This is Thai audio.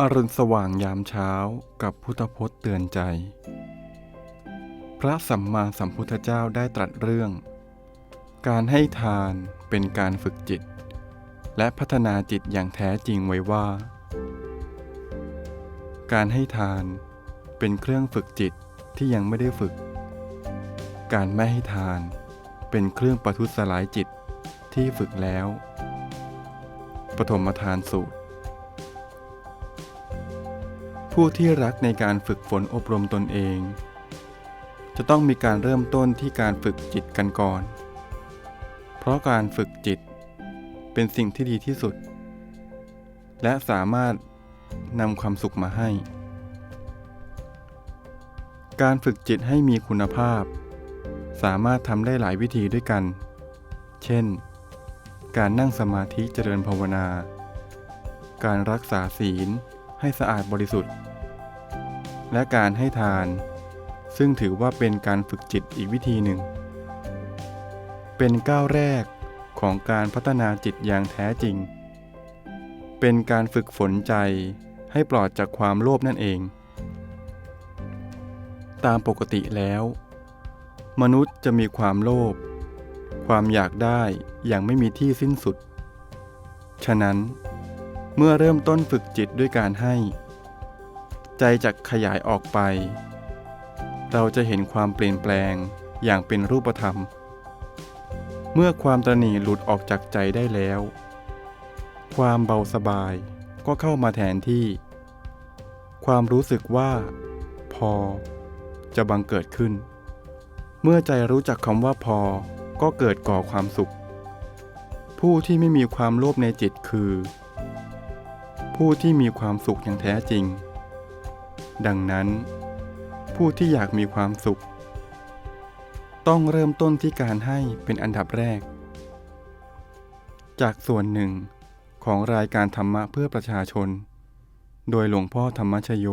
อรุณสว่างยามเช้ากับพุทธพจน์เตือนใจ พระสัมมาสัมพุทธเจ้าได้ตรัสเรื่อง การให้ทานเป็นการฝึกจิต และพัฒนาจิตอย่างแท้จริงไว้ว่า การให้ทานเป็นเครื่องฝึกจิตที่ยังไม่ได้ฝึก การไม่ให้ทานเป็นเครื่องประทุษร้ายจิตที่ฝึกแล้ว ปฐมทานสูตร ผู้ที่รักในการฝึกฝนอบรมตนเอง จะต้องมีการเริ่มต้นที่การฝึกจิตกันก่อน เพราะการฝึกจิต เป็นสิ่งที่ดีที่สุด และสามารถนำความสุขมาให้ การฝึกจิตให้มีคุณภาพ สามารถทำได้หลายวิธีด้วยกัน เช่น การนั่งสมาธิเจริญภาวนา การรักษาศีล ให้สะอาดบริสุทธิ์ และการให้ทาน ซึ่งถือว่าเป็นการฝึกจิตอีกวิธีหนึ่ง เป็นก้าวแรกของการพัฒนาจิตอย่างแท้จริง เป็นการฝึกฝนใจให้ปลอดจากความโลภนั่นเอง ตามปกติแล้ว มนุษย์จะมีความโลภความอยากได้อย่างไม่มีที่สิ้นสุด ฉะนั้น เมื่อเริ่มต้นฝึกจิตด้วยการให้ ใจจะขยายออกไป เราจะเห็นความเปลี่ยนแปลงอย่างเป็นรูปธรรม เมื่อความตระหนี่หลุดออกจากใจได้แล้ว ความเบาสบายก็เข้ามาแทนที่ ความรู้สึกว่า พอ จะบังเกิดขึ้น เมื่อใจรู้จักคำว่าพอก็เกิดก่อความสุข ผู้ที่ไม่มีความโลภในจิตคือ ผู้ที่มีความสุขอย่างแท้จริง ดังนั้น ผู้ที่อยากมีความสุข ต้องเริ่มต้นที่การให้เป็นอันดับแรก จากส่วนหนึ่งของรายการธรรมะเพื่อประชาชน โดยหลวงพ่อธรรมชโย